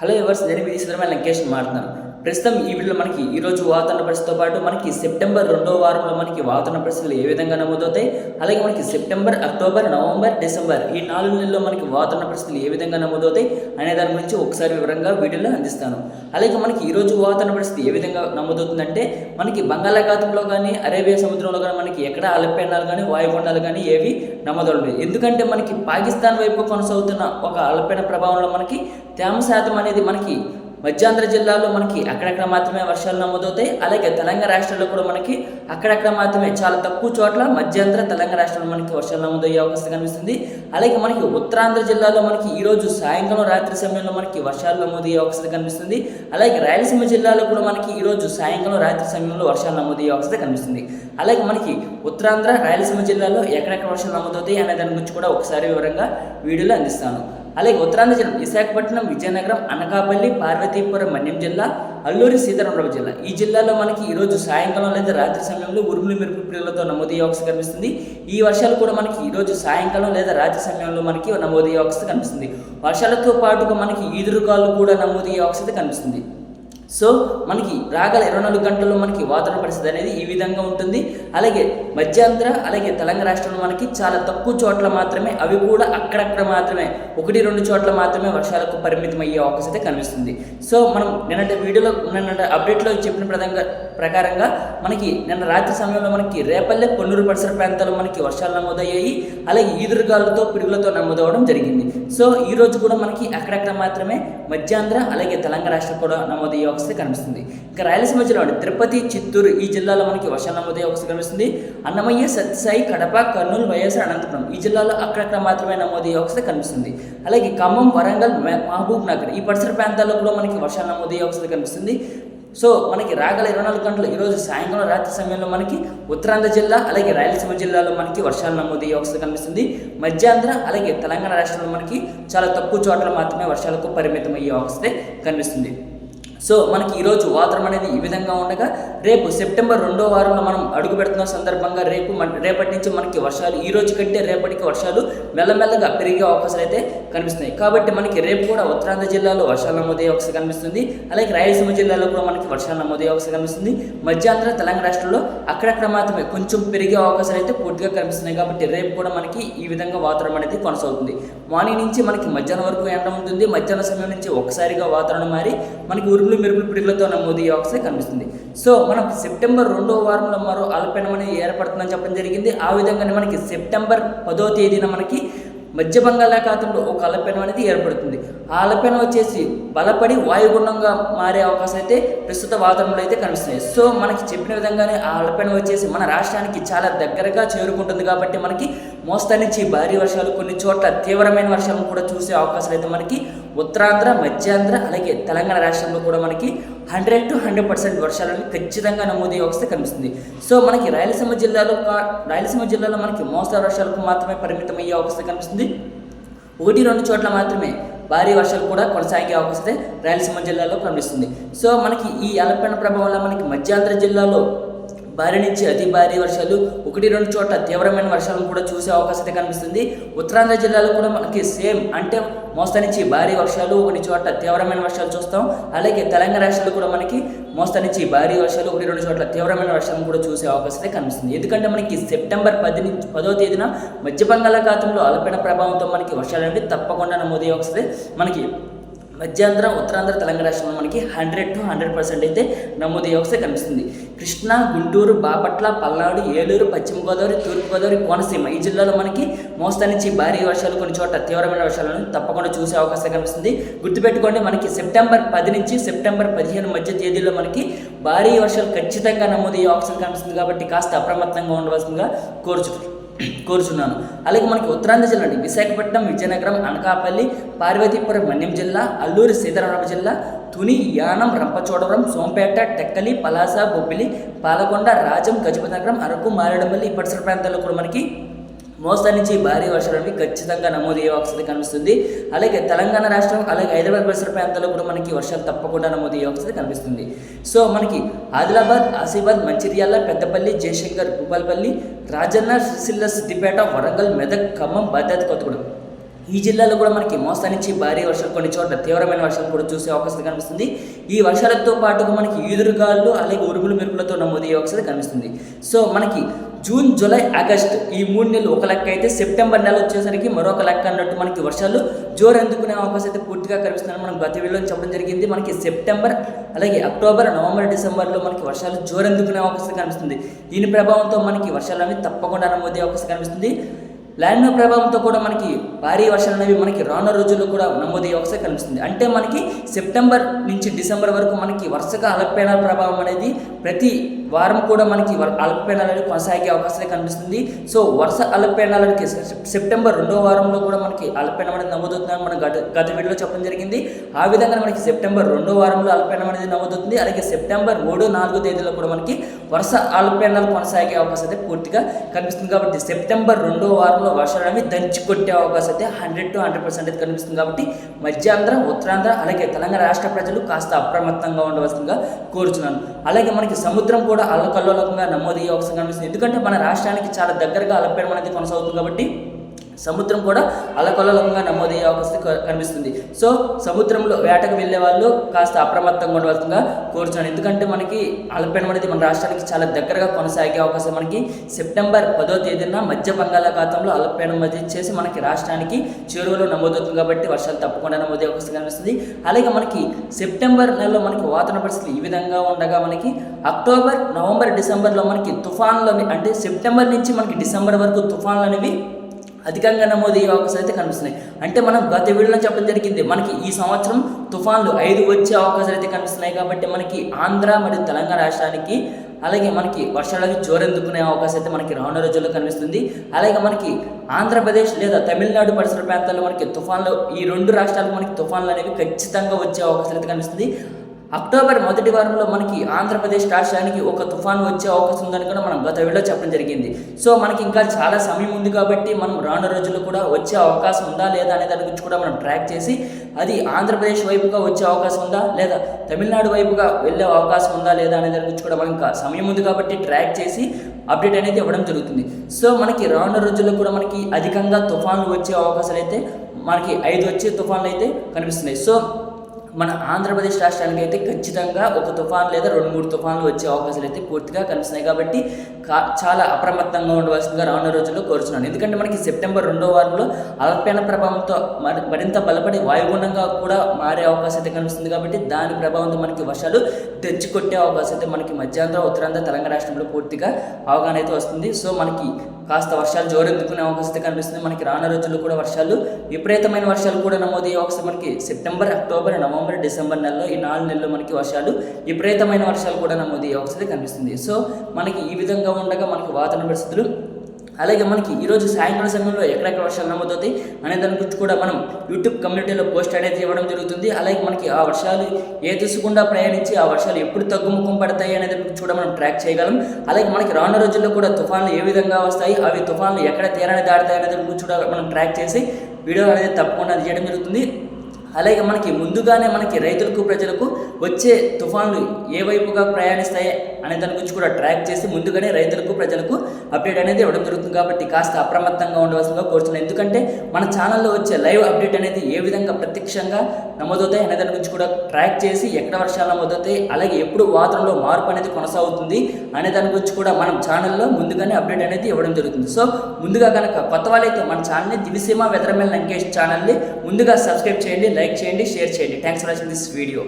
Hello ఎవర్స్ నేను మీ సుందరమైన లంకేష్ మాట్లాడుతున్నాను. ప్రస్తుతం ఈ వీడియోలో మనకి ఈరోజు వాతావరణ పరిస్థితితో పాటు మనకి సెప్టెంబర్ రెండో వారంలో మనకి వాతావరణ పరిస్థితులు ఏ విధంగా నమోదవుతాయి? అలాగే మనకి సెప్టెంబర్ అక్టోబర్ నవంబర్ డిసెంబర్ ఈ నాలుగు నెలల్లో మనకి వాతావరణ పరిస్థితులు ఏ విధంగా నమోదవుతాయి అనే దాని గురించి ఒకసారి వివరంగా వీడియోలో అందిస్తాను. అలాగే మనకి ఈరోజు వాతావరణ పరిస్థితి ఏ విధంగా నమోదవుతుందంటే మనకి బంగాళాఖాతంలో కానీ అరేబియా సముద్రంలో కానీ మనకి ఎక్కడ అల్పపీడనాలు కానీ వాయుగుండాలు కానీ ఏవి నమోదవలేదు ఎందుకంటే మనకి పాకిస్తాన్ వైపు కొనసాగుతున్న ఒక అల్పపీడన ప్రభావంలో మనకి తేమ శాతం అనేది మనకి మధ్యాంధ్ర జిల్లాలో మనకి అక్కడక్కడ మాత్రమే వర్షాలు నమోదవుతాయి. అలాగే తెలంగాణ రాష్ట్రాల్లో కూడా మనకి అక్కడక్కడ మాత్రమే చాలా తక్కువ చోట్ల మధ్యాంధ్ర తెలంగాణ రాష్ట్రంలో మనకి వర్షాలు నమోదయ్యే అవకాశం కనిపిస్తుంది. అలాగే మనకి ఉత్తరాంధ్ర జిల్లాలో మనకి ఈరోజు సాయంకాలం రాత్రి సమయంలో మనకి వర్షాలు నమోదయ్యే అవకాశం కనిపిస్తుంది. అలాగే రాయలసీమ జిల్లాలో కూడా మనకి ఈరోజు సాయంకాలం రాత్రి సమయంలో వర్షాలు నమోదయ్యే అవకాశం కనిపిస్తుంది. అలాగే మనకి ఉత్తరాంధ్ర రాయలసీమ జిల్లాలో ఎక్కడెక్కడ వర్షాలు నమోదవుతాయి అనే దాని గురించి కూడా ఒకసారి వివరంగా వీడియోలో అందిస్తాను. అలాగే ఉత్తరాంధ్ర జిల్లా విశాఖపట్నం విజయనగరం అనకాపల్లి పార్వతీపురం మన్యం జిల్లా అల్లూరి సీతారామరావు జిల్లా. ఈ జిల్లాలో మనకి ఈరోజు సాయంకాలం లేదా రాత్రి సమయంలో ఉరుములు మెరుపు పిల్లలతో నమోదయ్యే అవకాశం కనిపిస్తుంది. ఈ వర్షాలు కూడా మనకి ఈరోజు సాయంకాలం లేదా రాత్రి సమయంలో మనకి నమోదయ్యే అవకాశం కనిపిస్తుంది. వర్షాలతో పాటుగా మనకి ఈదురుగాలు కూడా నమోదయ్యే అవకాశం కనిపిస్తుంది. సో మనకి రాగల ఇరవై నాలుగు గంటల్లో మనకి వాతావరణ పరిస్థితి అనేది ఈ విధంగా ఉంటుంది. అలాగే మధ్యాంధ్ర అలాగే తెలంగాణ రాష్ట్రంలో మనకి చాలా తక్కువ చోట్ల మాత్రమే అవి కూడా అక్కడక్కడ మాత్రమే ఒకటి రెండు చోట్ల మాత్రమే వర్షాలకు పరిమితం అయ్యే అవకాశం అయితే కనిపిస్తుంది. సో మనం నిన్నటి వీడియోలో నిన్న అప్డేట్లో చెప్పిన ప్రదంగా ప్రకారంగా మనకి నిన్న రాత్రి సమయంలో మనకి రేపల్లె పొన్నూరు పరిసర ప్రాంతాల్లో మనకి వర్షాలు నమోదయ్యాయి. అలాగే ఈదురుగాలతో పిడుగులతో నమోదవడం జరిగింది. సో ఈ రోజు కూడా మనకి అక్కడక్కడ మాత్రమే మధ్యాంధ్ర అలాగే తెలంగాణ రాష్ట్రం కూడా నమోదయ్యే అవకాశం కనిపిస్తుంది. ఇంకా రాయలసీమ జిల్లా తిరుపతి చిత్తూరు ఈ జిల్లాలో మనకి వర్షాలు నమోదయ్యే అవకాశం కనిపిస్తుంది. అన్నమయ్య సత్యసాయి కడప కర్నూలు వైఎస్ఆర్ అనంతపురం ఈ జిల్లాలో అక్కడక్కడ మాత్రమే నమోదయ్యే అవకాశం కనిపిస్తుంది. అలాగే ఖమ్మం వరంగల్ మహబూబ్ నగర్ ఈ పరిసర ప్రాంతాల్లో కూడా మనకి వర్షాలు నమోదయ్యే అవకాశం కనిపిస్తుంది. సో మనకి రాగల ఇరవై నాలుగు గంటలు ఈరోజు సాయంకాలం రాత్రి సమయంలో మనకి ఉత్తరాంధ్ర జిల్లా అలాగే రాయలసీమ జిల్లాలో మనకి వర్షాలు నమోదయ్యే అవకాశం కనిపిస్తుంది. మధ్యాంధ్ర అలాగే తెలంగాణ రాష్ట్రంలో మనకి చాలా తక్కువ చోట్ల మాత్రమే వర్షాలకు పరిమితం అయ్యే అవకాశం కనిపిస్తుంది. సో మనకి ఈరోజు వాతావరణం అనేది ఈ విధంగా ఉండగా రేపు సెప్టెంబర్ రెండో వారంలో మనం అడుగు పెడుతున్న సందర్భంగా రేపు రేపటి నుంచి మనకి వర్షాలు ఈ రోజు కంటే రేపటికి వర్షాలు మెల్లమెల్లగా పెరిగే అవకాశాలు అయితే కనిపిస్తున్నాయి. కాబట్టి మనకి రేపు కూడా ఉత్తరాంధ్ర జిల్లాలో వర్షాలు నమోదయ్యే అవకాశం కనిపిస్తుంది. అలాగే రాయలసీమ జిల్లాలో కూడా మనకి వర్షాలు నమోదయ్యే అవకాశం కనిపిస్తుంది. మధ్యాంధ్ర తెలంగాణ రాష్ట్రంలో అక్కడక్కడ మాత్రమే కొంచెం పెరిగే అవకాశాలు అయితే పూర్తిగా కనిపిస్తున్నాయి. కాబట్టి రేపు కూడా మనకి ఈ విధంగా వాతావరణం అనేది కొనసాగుతుంది. మార్నింగ్ నుంచి మనకి మధ్యాహ్నం వరకు ఎండ ఉంటుంది. మధ్యాహ్నం సమయం నుంచి ఒకసారిగా వాతావరణం మారి మనకి ఉరుములు మెరుపులు పిడుగులతో నమోదయ్యే అవకాశం కనిపిస్తుంది. సో మనం సెప్టెంబర్ రెండో వారంలో మరో అల్పీడనం అనేది ఏర్పడుతుందని చెప్పడం జరిగింది. ఆ విధంగానే మనకి సెప్టెంబర్ పదో తేదీన మనకి మధ్య బంగాళాఖాతంలో ఒక అలపెనం అనేది ఏర్పడుతుంది. ఆ అలపెనం వచ్చేసి బలపడి వాయుగుండంగా మారే అవకాశం అయితే ప్రస్తుత వాతావరణంలో అయితే కనిపిస్తున్నాయి. సో మనకి చెప్పిన విధంగానే ఆ అలపెనం వచ్చేసి మన రాష్ట్రానికి చాలా దగ్గరగా చేరుకుంటుంది కాబట్టి మనకి మోస్తరు నుంచి భారీ వర్షాలు కొన్ని చోట్ల తీవ్రమైన వర్షాలను కూడా చూసే అవకాశాలు అయితే మనకి ఉత్తరాంధ్ర మధ్యాంధ్ర అలాగే తెలంగాణ రాష్ట్రంలో కూడా మనకి హండ్రెడ్ టు హండ్రెడ్ పర్సెంట్ వర్షాలను ఖచ్చితంగా నమోదయ్యే అవస్థ కనిపిస్తుంది. సో మనకి రాయలసీమ జిల్లాలో రాయలసీమ జిల్లాలో మనకి మోస్తరు వర్షాలకు మాత్రమే పరిమితం అయ్యే అవస్థ కనిపిస్తుంది. ఒకటి రెండు చోట్ల మాత్రమే భారీ వర్షాలు కూడా కొనసాగే అవకాశం రాయలసీమ జిల్లాలో కనిపిస్తుంది. సో మనకి ఈ అల్పీడన ప్రభావం వల్ల మనకి మధ్యాంధ్ర జిల్లాలో భారీ నుంచి అతి భారీ వర్షాలు ఒకటి రెండు చోట్ల తీవ్రమైన వర్షాలను కూడా చూసే అవకాశం అయితే కనిపిస్తుంది. ఉత్తరాంధ్ర జిల్లాలో కూడా మనకి సేమ్ అంటే మోస్తా నుంచి భారీ వర్షాలు కొన్ని చోట్ల తీవ్రమైన వర్షాలు చూస్తాం. అలాగే తెలంగాణ రాష్ట్రాలు కూడా మనకి మోస్తా నుంచి భారీ వర్షాలు ఒకటి రెండు చోట్ల తీవ్రమైన వర్షాలు కూడా చూసే అవకాశం అయితే కనిపిస్తుంది. ఎందుకంటే మనకి సెప్టెంబర్ పది నుంచి పదో తేదీన మధ్య బంగాళాఖాతంలో అల్పీడన ప్రభావంతో మనకి వర్షాలు అనేవి తప్పకుండా నమోదయ్యే అవకాశం మనకి మధ్యాంధ్ర ఉత్తరాంధ్ర తెలంగాణ రాష్ట్రంలో మనకి హండ్రెడ్ టు హండ్రెడ్ పర్సెంట్ అయితే నమోదయ్యే అవకాశం కనిపిస్తుంది. కృష్ణా గుంటూరు బాపట్ల పల్నాడు ఏలూరు పశ్చిమ గోదావరి తూర్పు గోదావరి కోనసీమ ఈ జిల్లాలో మనకి మోస్తా నుంచి భారీ వర్షాలు కొన్ని చోట్ల తీవ్రమైన వర్షాలను తప్పకుండా చూసే అవకాశం కనిపిస్తుంది. గుర్తుపెట్టుకోండి మనకి సెప్టెంబర్ పది నుంచి సెప్టెంబర్ పదిహేను మధ్య తేదీలో మనకి భారీ వర్షాలు ఖచ్చితంగా నమోదయ్యే అవకాశం కనిపిస్తుంది కాబట్టి కాస్త అప్రమత్తంగా ఉండవలసిందిగా కోరుచు కోరుచున్నాను. అలాగే మనకి ఉత్తరాంధ్ర జిల్లా అండి. విశాఖపట్నం విజయనగరం అనకాపల్లి పార్వతీపురం మన్యం జిల్లా అల్లూరి సీతారామ జిల్లా తుని యానం రంపచోడవరం సోంపేట టెక్కలి పలాస బొబ్బిలి పాలకొండ రాజం గజపతినగరం అరకు మారేడుమల్లి ఇప్పటి ప్రాంతాల్లో కూడా మనకి మోస్తరు నుంచి భారీ వర్షాలు ఖచ్చితంగా ఖచ్చితంగా నమోదయ్యే అవకాశం కనిపిస్తుంది. అలాగే తెలంగాణ రాష్ట్రం అలాగే హైదరాబాద్ పరిసర ప్రాంతాల్లో కూడా మనకి వర్షాలు తప్పకుండా నమోదయ్యే అవకాశం కనిపిస్తుంది. సో మనకి ఆదిలాబాద్ ఆసిఫాబాద్ మంచిర్యాల పెద్దపల్లి జయశంకర్ భూపాలపల్లి రాజన్న సిరిసిల్ల సిద్దిపేట వరంగల్ మెదక్ ఖమ్మం భద్రాద్రి కొత్తగూడెం. ఈ జిల్లాలో కూడా మనకి మోస్తా నుంచి భారీ వర్షాలు కొన్ని చోట్ల తీవ్రమైన వర్షాలు కూడా చూసే అవకాశం కనిపిస్తుంది. ఈ వర్షాలతో పాటుగా మనకి ఈదురుగాళ్ళు అలాగే ఉరుములు మెరుపులతో నమోదయ్యే అవకాశం కనిపిస్తుంది. సో మనకి జూన్ జూలై ఆగస్ట్ ఈ మూడు నెలలు ఒక లెక్క అయితే సెప్టెంబర్ నెల వచ్చేసరికి మరొక లెక్క అన్నట్టు మనకి వర్షాలు జోరు అందుకునే అవకాశం అయితే పూర్తిగా కనిపిస్తుంది మనం గత వీడియోలో చెప్పడం జరిగింది. మనకి సెప్టెంబర్ అలాగే అక్టోబర్ నవంబర్ డిసెంబర్లో మనకి వర్షాలు జోరు అందుకునే అవకాశం కనిపిస్తుంది. దీని ప్రభావంతో మనకి వర్షాలు అనేవి తప్పకుండా నమోదయ్యే అవకాశం కనిపిస్తుంది. ల్యాండ్ ప్రభావంతో కూడా మనకి భారీ వర్షాలు అనేవి మనకి రానున్న రోజుల్లో కూడా నమోదయ్యే అవకాశం కనిపిస్తుంది. అంటే మనకి సెప్టెంబర్ నుంచి డిసెంబర్ వరకు మనకి వరుసగా అల్పపీడనాల ప్రభావం అనేది ప్రతి వారం కూడా మనకి వ- అల్పపీడనాలు కొనసాగే అవకాశం కనిపిస్తుంది. సో వరుస అల్పపీడనాలకి సెప్టెంబర్ రెండో వారంలో కూడా మనకి అల్పపీడనం అనేది నమోదవుతుందని మనం గత గత వీడియోలో చెప్పడం జరిగింది. ఆ విధంగా మనకి సెప్టెంబర్ రెండో వారంలో అల్పపీడనం అనేది నమోదవుతుంది. అలాగే సెప్టెంబర్ మూడు నాలుగో తేదీలో కూడా మనకి వరుస అల్పపీడనాలు కొనసాగే అవకాశం అయితే పూర్తిగా కనిపిస్తుంది కాబట్టి సెప్టెంబర్ రెండో వారంలో వర్షాలు అనేవి దంచి కొట్టే అవకాశం అయితే హండ్రెడ్ టు హండ్రెడ్ పర్సెంట్ అయితే కనిపిస్తుంది కాబట్టి మధ్యాంధ్ర ఉత్తరాంధ్ర అలాగే తెలంగాణ రాష్ట్ర ప్రజలు కాస్త అప్రమత్తంగా ఉండవలసిందిగా కోరుచున్నాను. అలాగే మనకి సముద్రం కూడా అల్లకల్లోలకంగా నమోదయ్యే అవకాశం కనిపిస్తుంది. ఎందుకంటే మన రాష్ట్రానికి చాలా దగ్గరగా అలపేయడం అనేది కొనసాగుతుంది కాబట్టి సముద్రం కూడా అలకల్లోలంగా నమోదయ్యే అవకాశం క- కనిపిస్తుంది. సో సముద్రంలో వేటకు వెళ్ళే వాళ్ళు కాస్త అప్రమత్తంగా ఉండవలసిందిగా కోరుతున్నాను ఎందుకంటే మనకి అల్పపీడనం అనేది మన రాష్ట్రానికి చాలా దగ్గరగా కొనసాగే అవకాశం. మనకి సెప్టెంబర్ పదో తేదీన మధ్య బంగాళాఖాతంలో అల్పపీడనం అది చేసి మనకి రాష్ట్రానికి చేరువలో నమోదవుతుంది కాబట్టి వర్షాలు తప్పకుండా నమోదయ్యే అవకాశం కనిపిస్తుంది. అలాగే మనకి సెప్టెంబర్ నెలలో మనకి వాతావరణ పరిస్థితులు ఈ విధంగా ఉండగా మనకి అక్టోబర్ నవంబర్ డిసెంబర్లో మనకి తుఫాన్లు అంటే సెప్టెంబర్ నుంచి మనకి డిసెంబర్ వరకు తుఫాన్లు అనేవి అధికంగా నమోదయ్యే అవకాశాలు అయితే కనిపిస్తున్నాయి. అంటే మనం గత వీడియోలో చెప్పడం జరిగింది మనకి ఈ సంవత్సరం తుఫాన్లు ఐదు వచ్చే అవకాశాలు అయితే కనిపిస్తున్నాయి కాబట్టి మనకి ఆంధ్ర మరియు తెలంగాణ రాష్ట్రానికి అలాగే మనకి వర్షాలకి జోరెందుకునే అవకాశం అయితే మనకి రానున్న రోజుల్లో కనిపిస్తుంది. అలాగే మనకి ఆంధ్రప్రదేశ్ లేదా తమిళనాడు పరిసర ప్రాంతాల్లో మనకి తుఫాన్లు ఈ రెండు రాష్ట్రాలకు మనకి తుఫాన్లు అనేవి ఖచ్చితంగా వచ్చే అవకాశాలు అయితే కనిపిస్తుంది. అక్టోబర్ మొదటి వారంలో మనకి ఆంధ్రప్రదేశ్ రాష్ట్రానికి ఒక తుఫాన్ వచ్చే అవకాశం ఉందని కూడా మనం గత వీడియో చెప్పడం జరిగింది. సో మనకి ఇంకా చాలా సమయం ఉంది కాబట్టి మనం రాను రోజుల్లో కూడా వచ్చే అవకాశం ఉందా లేదా అనే దాని గురించి కూడా మనం ట్రాక్ చేసి అది ఆంధ్రప్రదేశ్ వైపుగా వచ్చే అవకాశం ఉందా లేదా తమిళనాడు వైపుగా వెళ్ళే అవకాశం ఉందా లేదా అనే దాని గురించి కూడా మనం ఇంకా సమయం ఉంది కాబట్టి ట్రాక్ చేసి అప్డేట్ అనేది ఇవ్వడం జరుగుతుంది. సో మనకి రానున్న రోజుల్లో కూడా మనకి అధికంగా తుఫాన్లు వచ్చే అవకాశాలు అయితే మనకి ఐదు వచ్చే తుఫాన్లు అయితే కనిపిస్తున్నాయి. సో మన ఆంధ్రప్రదేశ్ రాష్ట్రానికి అయితే ఖచ్చితంగా ఒక తుఫాన్ లేదా రెండు మూడు తుఫాన్లు వచ్చే అవకాశాలు అయితే పూర్తిగా కనిపిస్తున్నాయి. కాబట్టి కా చాలా అప్రమత్తంగా ఉండవలసిందిగా రానున్న రోజుల్లో కోరుచున్నాను. ఎందుకంటే మనకి సెప్టెంబర్ రెండో వారంలో అల్పీన ప్రభావంతో మరి మరింత బలపడి వాయుగుణంగా కూడా మారే అవకాశం అయితే కనిపిస్తుంది. కాబట్టి దాని ప్రభావంతో మనకి వర్షాలు తెచ్చుకొట్టే అవకాశం అయితే మనకి మధ్యాంధ్ర ఉత్తరాంధ్ర తెలంగాణ రాష్ట్రంలో పూర్తిగా అవగాహన అయితే వస్తుంది. సో మనకి కాస్త వర్షాలు జోరెత్తుకునే అవకాశం కనిపిస్తుంది. మనకి రానున్న రోజుల్లో కూడా వర్షాలు విపరీతమైన వర్షాలు కూడా నమోదయ్యే అవకాశం మనకి సెప్టెంబర్ అక్టోబర్ నవంబర్ డిసెంబర్ నెలలో ఈ నాలుగు నెలల్లో మనకి వర్షాలు విపరీతమైన వర్షాలు కూడా నమోదయ్యే అవకాశం కనిపిస్తుంది. సో మనకి ఈ విధంగా ఉండగా మనకి వాతావరణ పరిస్థితులు అలాగే మనకి ఈరోజు సాయంత్రం సమయంలో ఎక్కడెక్కడ వర్షాలు నమోదవుతాయి అనే దాని గురించి కూడా మనం యూట్యూబ్ కమ్యూనిటీలో పోస్ట్ అనేది ఇవ్వడం జరుగుతుంది. అలాగే మనకి ఆ వర్షాలు ఏ దిశకుండా ప్రయాణించి ఆ వర్షాలు ఎప్పుడు తగ్గుముఖం పడతాయి అనే దాని గురించి కూడా మనం ట్రాక్ చేయగలం. అలాగే మనకి రానున్న రోజుల్లో కూడా తుఫాన్లు ఏ విధంగా వస్తాయి అవి తుఫాన్లు ఎక్కడ తీరాన్ని దాటుతాయి అనే దాని గురించి కూడా మనం ట్రాక్ చేసి వీడియో అనేది తప్పకుండా చేయడం జరుగుతుంది. అలాగే మనకి ముందుగానే మనకి రైతులకు ప్రజలకు వచ్చే తుఫాన్లు ఏ వైపుగా ప్రయాణిస్తాయి అనే దాని గురించి కూడా ట్రాక్ చేసి ముందుగానే రైతులకు ప్రజలకు అప్డేట్ అనేది ఇవ్వడం జరుగుతుంది. కాబట్టి కాస్త అప్రమత్తంగా ఉండవలసిందిగా కోరుతున్నాను ఎందుకంటే మన ఛానల్లో వచ్చే లైవ్ అప్డేట్ అనేది ఏ విధంగా ప్రత్యక్షంగా నమోదవుతాయి అనే దాని గురించి కూడా ట్రాక్ చేసి ఎక్కడ వర్షాలు నమోదవుతాయి అలాగే ఎప్పుడు వాతావరణంలో మార్పు అనేది కొనసాగుతుంది అనే దాని గురించి కూడా మనం ఛానల్లో ముందుగానే అప్డేట్ అనేది ఇవ్వడం జరుగుతుంది. సో ముందుగా కనుక కొత్త వాళ్ళైతే మన ఛానల్ని దివిసీమ వెదరమెల్ లంకేష్ ఛానల్ని ముందుగా సబ్స్క్రైబ్ చేయండి లైక్ చేయండి షేర్ చేయండి. Thanks for watching this video